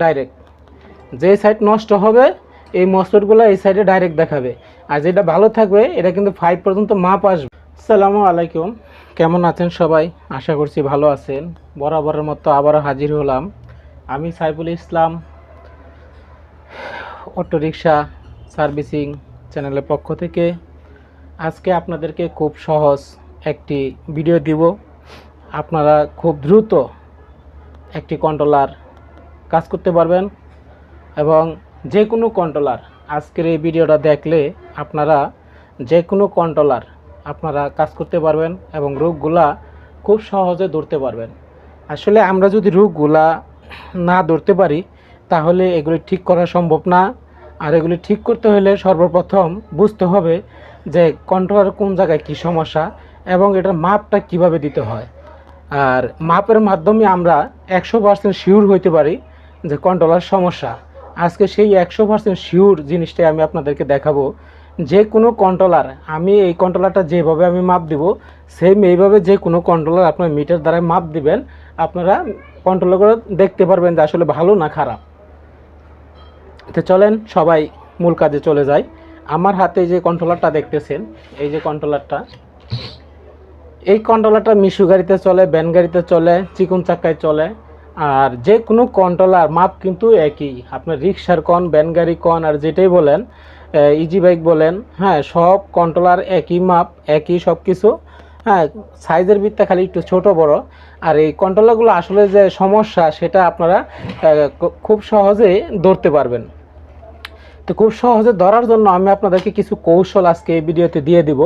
Direct যে side নষ্ট হবে, এই মসফেটগুলো এই সাইডে ডাইরেক্ট দেখাবে। আর যেটা ভালো থাকবে, এটা কিন্তু ফাইভ পর্যন্ত মাপ আসবে। আসসালামু আলাইকুম। কেমন আছেন সবাই? আশা করছি ভালো আছেন। বরাবরের মতো আবারও হাজির হলাম। আমি Saiful Islam auto rickshaw servicing চ্যানেলের পক্ষ থেকে। আজকে আপনাদেরকে খুব সহজ একটি ভিডিও দিব। আপনারা খুব দ্রুত একটি কন্ট্রোলার কাজ করতে পারবেন এবং যে কোনো কন্ট্রোলার আজকের এই ভিডিওটা দেখলে আপনারা যে কোনো কন্ট্রোলার আপনারা কাজ করতে পারবেন এবং রোগগুলা খুব সহজে ধরতে পারবেন। আসলে আমরা যদি রোগগুলা না ধরতে পারি, তাহলে এগুলি ঠিক করা সম্ভব না। আর এগুলি ঠিক করতে হলে সর্বপ্রথম বুঝতে হবে যে কন্ট্রোলার কোন জায়গায় কী সমস্যা এবং এটার মাপটা কীভাবে দিতে হয়। আর মাপের মাধ্যমে আমরা একশো পার্সেন্ট শিওর হইতে পারি যে কন্ট্রোলার সমস্যা। আজকে সেই একশো পার্সেন্ট শিওর জিনিসটাই আমি আপনাদেরকে দেখাবো। যে কোনো কন্ট্রোলার, আমি এই কন্ট্রোলারটা যেভাবে আমি মাপ দিব সেম এইভাবে যে কোনো কন্ট্রোলার আপনার মিটার দ্বারা মাপ দিবেন, আপনারা কন্ট্রোলার করে দেখতে পারবেন যে আসলে ভালো না খারাপ। তো চলেন সবাই মূল কাজে চলে যাই। আমার হাতে যে কন্ট্রোলারটা দেখতেছেন, এই যে কন্ট্রোলারটা। এই কন্ট্রোলারটা মিশু গাড়িতে চলে ব্যান গাড়িতে চলে, চিকুন চাক্কায় চলে। আর যে কোনো কন্ট্রোলার মাপ কিন্তু একই। আপনার রিক্সার কন ব্যান গাড়ি কন আর যেটাই বলেন ইজি বাইক বলেন হ্যাঁ সব কন্ট্রোলার একই মাপ, একই সব কিছু। হ্যাঁ সাইজের ভিত্তে খালি একটু ছোট বড়। আর এই কন্ট্রোলারগুলো আসলে যে সমস্যা, সেটা আপনারা খুব সহজেই ধরতে পারবেন। তো খুব সহজে ধরার জন্য আমি আপনাদেরকে কিছু কৌশল আজকে এই ভিডিওতে দিয়ে দিব।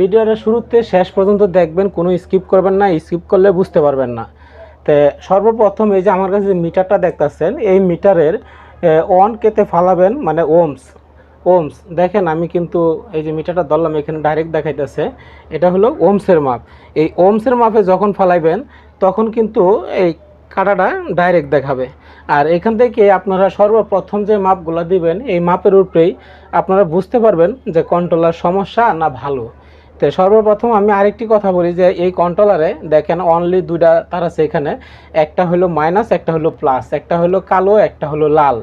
ভিডিওটা শুরুতে শেষ পর্যন্ত দেখবেন, কোনো স্কিপ করবেন না স্কিপ করলে বুঝতে পারবেন না। তো সর্বপ্রথম এই যে আমার কাছে যে মিটারটা দেখতেছেন, এই মিটারের ওয়ান কেতে ফালাবেন মানে ওমস ওমস দেখেন আমি কিন্তু এই যে মিটারটা ধরলাম, এখানে ডাইরেক্ট দেখাইতেছে, এটা হলো ওমসের মাপ। এই ওমসের মাপে যখন ফালাইবেন, তখন কিন্তু এই কাটাটা ডাইরেক্ট দেখাবে। আর এখান থেকে আপনারা সর্বপ্রথম যে মাপগুলো দিবেন, এই মাপের উপরেই আপনারা বুঝতে পারবেন যে কন্ট্রোলার সমস্যা না ভালো। তো সর্বপ্রথম আমি আরেকটি কথা বলি যে এই কন্ট্রোলারে দেখেন অনলি দুইটা তার আছে এখানে। একটা হলো মাইনাস একটা হলো প্লাস একটা হলো কালো, একটা হলো লাল।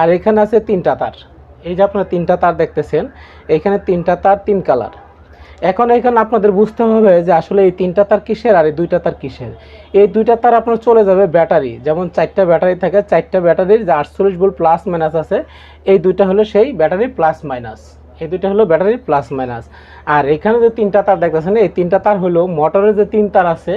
আর এখানে আছে তিনটা তার। এই যে আপনারা তিনটা তার দেখতেছেন, এখানে তিনটা তার, তিন কালার এখন এখানে আপনাদের বুঝতে হবে যে আসলে এই তিনটা তার কিসের আর এই দুইটা তার কিসের? এই দুইটা তার আপনার চলে যাবে ব্যাটারি। যেমন চারটা ব্যাটারি থাকে, চারটা ব্যাটারির যে আটচল্লিশ ভোল্ট প্লাস মাইনাস আছে, এই দুইটা হলো সেই ব্যাটারি প্লাস মাইনাস এই দুইটা হলো ব্যাটারি প্লাস মাইনাস আর এখানে যে তিনটা তার দেখতেছেন, এই তিনটা তার হলো মোটরের যে তিন তার আছে,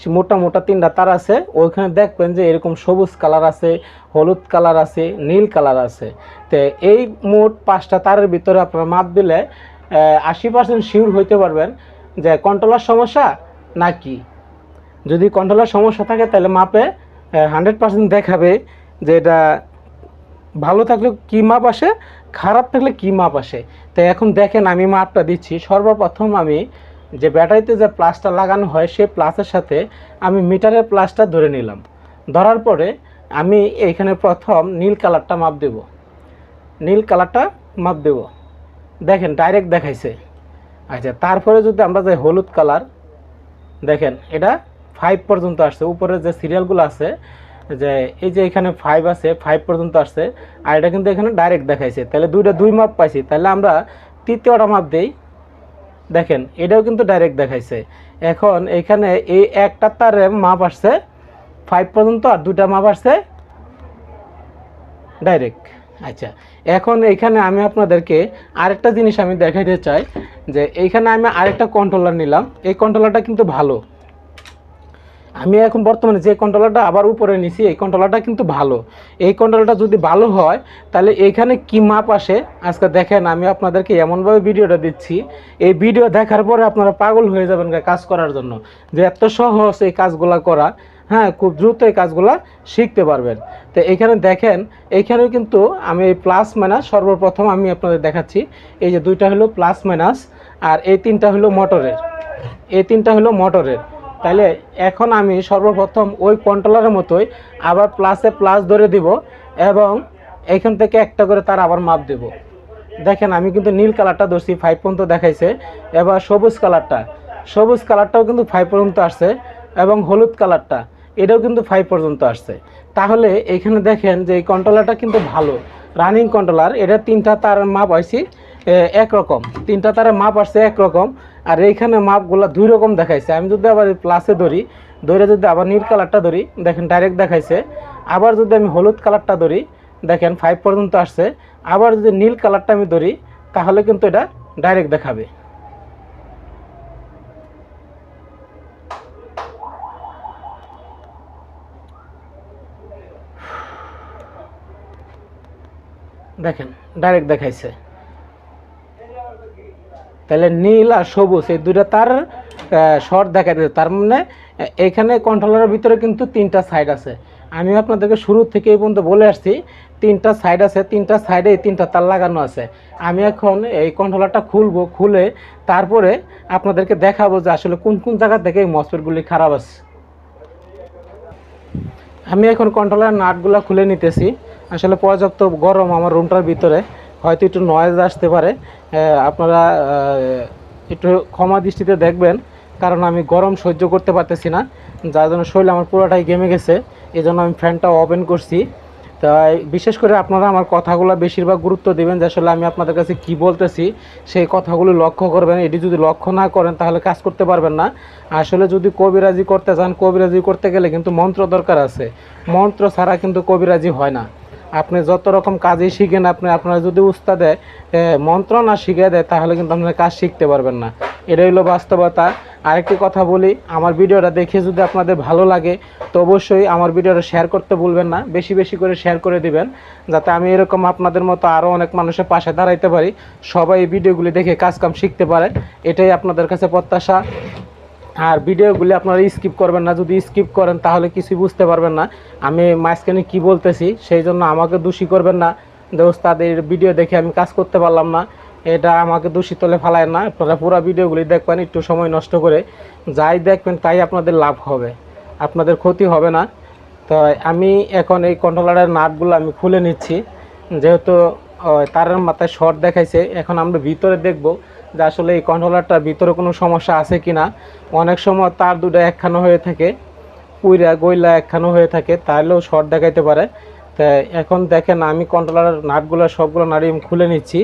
সে মোটা মোটা তিনটা তার আছে, ওইখানে দেখবেন যে এরকম সবুজ কালার আছে, হলুদ কালার আছে, নীল কালার আছে। তো এই মোট পাঁচটা তারের ভিতরে আপনার মাপ দিলে আশি পার্সেন্ট শিওর হইতে পারবেন যে কন্ট্রোলার সমস্যা নাকি। যদি কন্ট্রোলার সমস্যা থাকে, তাহলে মাপে হান্ড্রেড পার্সেন্ট দেখাবে যে এটা ভালো থাকলে কি মাপ আসে, খারাপ থাকলে কি মাপ আসে। তো এখন দেখেন আমি মাপটা দিচ্ছি। সর্বপ্রথম আমি যে ব্যাটারিতে যে প্লাসটা লাগানো হয়, সেই প্লাসের সাথে আমি মিটারের প্লাসটা ধরে নিলাম। ধরার পরে আমি এইখানে প্রথম নীল কালারটা মাপ দেব। নীল কালারটা মাপ দেব। দেখেন ডাইরেক্ট দেখাইছে। আচ্ছা তারপরে যদি আমরা যে হলুদ কালার, দেখেন, এটা ফাইভ পর্যন্ত আসছে। উপরে যে সিরিয়ালগুলো আছে যে এই যে এখানে ফাইভ আছে ফাইভ পর্যন্ত আসছে, আর এটা কিন্তু এখানে ডাইরেক্ট দেখাইছে। তাহলে দুইটা দুই মাপ পাইছি। তাহলে আমরা তৃতীয়টা মাপ দিই। দেখেন, এটাও কিন্তু ডাইরেক্ট দেখাইছে। এখন এখানে এই একটা তার মাপ আসছে ফাইভ পর্যন্ত আর দুইটা মাপ আসছে ডাইরেক্ট আচ্ছা এখন এইখানে আমি আপনাদেরকে আরেকটা জিনিস আমি দেখাইতে চাই, যে এইখানে আমি আরেকটা কন্ট্রোলার নিলাম। এই কন্ট্রোলারটা কিন্তু ভালো। আমি এখন বর্তমানে যে কন্ট্রোলারটা আবার উপরে নিছি, এই কন্ট্রোলারটা কিন্তু ভালো। এই কন্ট্রোলারটা যদি ভালো হয়, তাহলে এইখানে কি মাপ আসে? আজকে দেখেন, আমি আপনাদেরকে এমনভাবে ভিডিওটা দিচ্ছি। এই ভিডিও দেখার পরে আপনারা পাগল হয়ে যাবেন কাজ করার জন্য। যে এত সহজ এই কাজগুলা করা হ্যাঁ খুব দ্রুত এই কাজগুলা শিখতে পারবেন। তো এখানে দেখেন এইখানেও কিন্তু আমি এই প্লাস মাইনাস সর্বপ্রথম আমি আপনাদের দেখাচ্ছি। এই যে দুইটা হলো প্লাস মাইনাস আর এই তিনটা হলো মোটরের এই তিনটা হলো মোটরের তাহলে এখন আমি সর্বপ্রথম ওই কন্ট্রোলারের মতোই আবার প্লাসে প্লাস ধরে দিব এবং এখান থেকে একটা করে তার আবার মাপ দেব। দেখেন আমি কিন্তু নীল কালারটা ধরছি ফাইভ পর্যন্ত দেখাইছে। এবার সবুজ কালারটা সবুজ কালারটাও কিন্তু ফাইভ পর্যন্ত আসছে এবং হলুদ কালারটা এটাও কিন্তু ফাইভ পর্যন্ত আসছে। তাহলে এখানে দেখেন যে এই কন্ট্রোলারটা কিন্তু ভালো। রানিং কন্ট্রোলার এটা তিনটা তার মাপ হয়েছি একরকম। তিনটা তারের মাপ আসছে একরকম। আর এইখানে মাপগুলো দুই রকম দেখাইছে। আমি যদি আবার প্লাসে ধরি, ধরে যদি আবার নীল কালারটা ধরি, দেখেন ডাইরেক্ট দেখাইছে। আবার যদি আমি হলুদ কালারটা ধরি, দেখেন ফাইভ পর্যন্ত আসছে। আবার যদি নীল কালারটা আমি ধরি, তাহলে কিন্তু এটা ডাইরেক্ট দেখাবে। দেখেন ডাইরেক্ট দেখাইছে। তাহলে নীল আর সবুজ, এই দুইটা তার শর্ট দেখা দিচ্ছে তার মানে এখানে কন্ট্রোলারের ভিতরে কিন্তু তিনটা সাইড আছে। আমি আপনাদেরকে শুরু থেকে এই পর্যন্ত বলে আসছি, তিনটা সাইড আছে, তিনটা সাইডে তিনটা তার লাগানো আছে। আমি এখন এই কন্ট্রোলারটা খুলবো, খুলে তারপরে আপনাদেরকে দেখাবো যে আসলে কোন কোন জায়গা থেকে এই মসপেটগুলি খারাপ আছে। আমি এখন কন্ট্রোলার নাটগুলো খুলে নিতেছি। আসলে পর্যাপ্ত গরম আমার রুমটার ভিতরে। হয়তো একটু নয়েজ আসতে পারে। আপনারা একটু ক্ষমা দৃষ্টিতে দেখবেন, কারণ আমি গরম সহ্য করতে পারতেছি না, যার জন্য শরীর আমার পুরোটাই গেমে গেছে এই জন্য আমি ফ্যানটা ওপেন করছি। তাই বিশেষ করে আপনারা আমার কথাগুলো বেশিরভাগ গুরুত্ব দিবেন যে আসলে আমি আপনাদের কাছে কি বলতেছি, সেই কথাগুলো লক্ষ্য করবেন। এটি যদি লক্ষ্য না করেন, তাহলে কাজ করতে পারবেন না। আসলে যদি কবিরাজি করতে চান, কবিরাজি করতে গেলে কিন্তু মন্ত্র দরকার আছে। মন্ত্র ছাড়া কিন্তু কবিরাজি হয় না। আপনি যত রকম কাজই শিখেন আপনি আপনারা যদি উস্তাদে এ, মন্ত্র না শিখে দেয় তাহলে কিন্তু আপনারা কাজ শিখতে পারবেন না। এটা হলো বাস্তবতা। আরেকটি কথা বলি আমার ভিডিওটা দেখে যদি আপনাদের ভালো লাগে তো অবশ্যই আমার ভিডিওটা শেয়ার করতে ভুলবেন না। বেশি বেশি করে শেয়ার করে দিবেন যাতে আমি এরকম আপনাদের মতো আরও অনেক মানুষের পাশে দাঁড়াইতে পারি। সবাই এই ভিডিওগুলি দেখে কাজ কাম শিখতে পারে। এটাই আপনাদের কাছে প্রত্যাশা। আর ভিডিওগুলি আপনারা স্কিপ করবেন না। যদি স্কিপ করেন, তাহলে কিছুই বুঝতে পারবেন না। আমি মাঝখানে কি বলতেছি, সেই জন্য আমাকে দোষী করবেন না। যে তাদের ভিডিও দেখে আমি কাজ করতে পারলাম না। এটা আমাকে দোষী তলে ফেলায় না। আপনারা পুরো ভিডিওগুলি দেখবেন, একটু সময় নষ্ট করে। যাই দেখবেন, তাই আপনাদের লাভ হবে। আপনাদের ক্ষতি হবে না। তো আমি এখন এই কন্ট্রোলারের নাটগুলো আমি খুলে নিচ্ছি। যেহেতু তারের মাথায় শর্ট দেখাইছে, এখন আমরা ভিতরে দেখব। যে আসলে এই কন্ট্রোলারটার ভিতরে কোনো সমস্যা আছে কি না অনেক সময় তার দুটো একখানো হয়ে থাকে, পুইরা গইলা একখানো হয়ে থাকে তাহলেও শর্ট দেখাইতে পারে। তা এখন দেখেন আমি কন্ট্রোলার নাটগুলো, সবগুলো নাড়ি খুলে নিচ্ছি।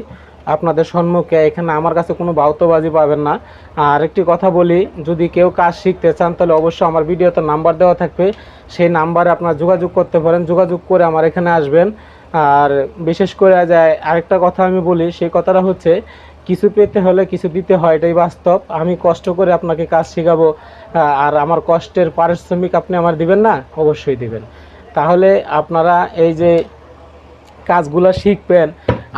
আপনাদের সম্মুখে এখানে আমার কাছে কোনো বাউতবাজি পাবেন না। আর একটি কথা বলি, যদি কেউ কাজ শিখতে চান, তাহলে অবশ্যই আমার ভিডিওতে নাম্বার দেওয়া থাকবে। সেই নাম্বারে আপনারা যোগাযোগ করতে পারেন, যোগাযোগ করে আমার এখানে আসবেন। আর বিশেষ করে যায় আরেকটা কথা আমি বলি, সেই কথাটা হচ্ছে কিছু পেতে হলে কিছু দিতে হয়, এটাই বাস্তব। আমি কষ্ট করে আপনাকে কাজ শেখাবো আর আমার কষ্টের পারিশ্রমিক আপনি আমার দিবেন না? অবশ্যই দিবেন। তাহলে আপনারা এই যে কাজগুলো শিখবেন,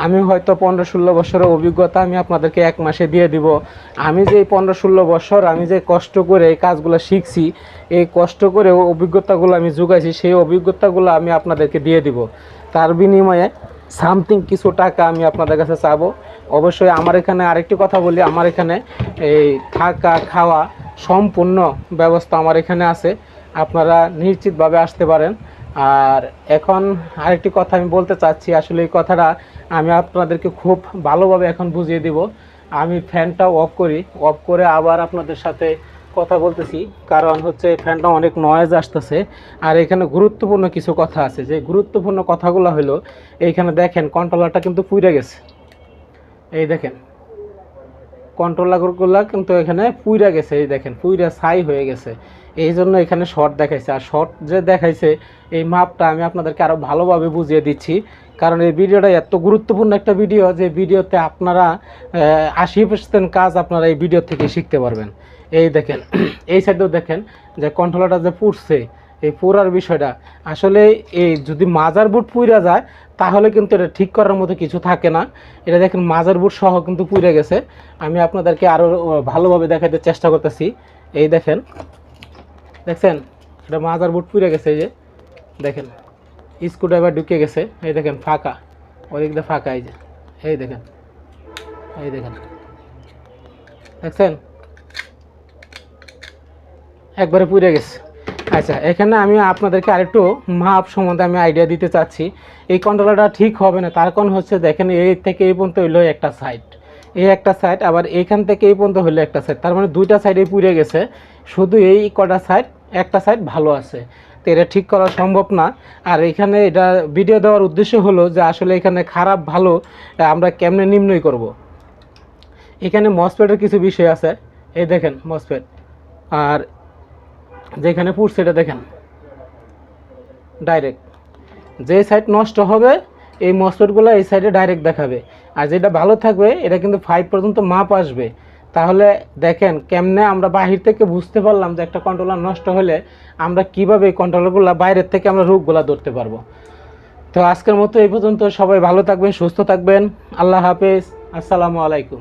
আমি হয়তো পনেরো ষোলো বছরের অভিজ্ঞতা আমি আপনাদেরকে এক মাসে দিয়ে দিব। আমি যে পনেরো ষোলো বছর আমি যে কষ্ট করে এই কাজগুলো শিখছি, এই কষ্ট করে অভিজ্ঞতাগুলো আমি যোগাইছি সেই অভিজ্ঞতাগুলো আমি আপনাদেরকে দিয়ে দিব। তার বিনিময়ে সামথিং কিছু টাকা আমি আপনাদের কাছে চাবো। অবশ্যই আমার এখানে আরেকটি কথা বলি, আমার এখানে এই থাকা, খাওয়া সম্পূর্ণ ব্যবস্থা আমার এখানে আছে। আপনারা নিশ্চিতভাবে আসতে পারেন। আর এখন আরেকটি কথা আমি বলতে চাচ্ছি, আসলে এই কথাটা আমি আপনাদেরকে খুব ভালোভাবে এখন বুঝিয়ে দিব। আমি ফ্যানটা অফ করি, অফ করে আবার আপনাদের সাথে কথা বলতেছি, কারণ হচ্ছে ফ্যানটা অনেক নয়েজ আসতেছে। আর এখানে গুরুত্বপূর্ণ কিছু কথা আছে, যে গুরুত্বপূর্ণ কথাগুলো হলো, এইখানে দেখেন কন্ট্রোলারটা কিন্তু পুড়ে গেছে। এই দেখেন। কন্ট্রোল কন্ট্রোলারগুলো কিন্তু এখানে পুইরা গেছে, এই দেখেন, পুইরা ছাই হয়ে গেছে। এই জন্য এখানে শর্ট দেখাইছে। আর শর্ট যে দেখাইছে, এই মাপটা আমি আপনাদেরকে আরও ভালোভাবে বুঝিয়ে দিচ্ছি। কারণ এই ভিডিওটা এত গুরুত্বপূর্ণ একটা ভিডিও যে ভিডিওতে আপনারা আশি পার্সেন্ট কাজ আপনারা এই ভিডিও থেকে শিখতে পারবেন। এই দেখেন, এই সাইডেও দেখেন যে কন্ট্রোলারটা যে পুড়ছে এই পুরার বিষয়টা। আসলে এই যদি মাজার বুট পুইরা যায়, তাহলে কিন্তু এটা ঠিক করার মতো কিছু থাকে না। এটা দেখেন, মাজার বুট সহ কিন্তু পুড়ে গেছে। আমি আপনাদেরকে আরও ভালোভাবে দেখাতে চেষ্টা করতেছি। এই দেখেন, দেখছেন? এটা মাজার বুট পুড়ে গেছে, এই যে। দেখেন, স্ক্রুড্রাইভার ঢুকে গেছে। এই দেখেন, ফাঁকা। ওদিক দিয়ে ফাঁকা, এই যে। এই দেখেন এই দেখেন। দেখছেন? একবারে পুড়ে গেছে। আচ্ছা এখানে আমি আপনাদেরকে আরেকটু মাপ সম্বন্ধে আমি আইডিয়া দিতে চাচ্ছি। এই কন্ট্রোলারটা ঠিক হবে না, তার কারণ হচ্ছে দেখেন, এই থেকে এই পর্যন্ত হইল একটা সাইড এই একটা সাইড আবার এইখান থেকে এই পর্যন্ত হইল একটা সাইড তার মানে দুইটা সাইডে পুড়ে গেছে। শুধু এই কটা সাইড একটা সাইড ভালো আছে। তো এটা ঠিক করা সম্ভব না। আর এখানে এটা ভিডিও দেওয়ার উদ্দেশ্য হলো যে আসলে এখানে খারাপ, ভালো, আমরা কেমনে নির্ণয় করব। এখানে মসপেটের কিছু বিষয় আছে। এই দেখেন মসপেট আর যেখানে পুড়ছে এটা দেখেন। ডাইরেক্ট যে সাইড নষ্ট হবে, এই মসপেটগুলো এই সাইডে ডাইরেক্ট দেখাবে। আর যেটা ভালো থাকবে, এটা কিন্তু ফাইভ পর্যন্ত মাপ আসবে। তাহলে দেখেন কেমনে আমরা বাহির থেকে বুঝতে পারলাম যে একটা কন্ট্রোলার নষ্ট হলে আমরা কীভাবে এই কন্ট্রোলারগুলো বাইরের থেকে আমরা রোগগুলো ধরতে পারব। তো আজকের মতো এই পর্যন্ত সবাই ভালো থাকবেন, সুস্থ থাকবেন। আল্লাহ হাফেজ। আসসালামু আলাইকুম।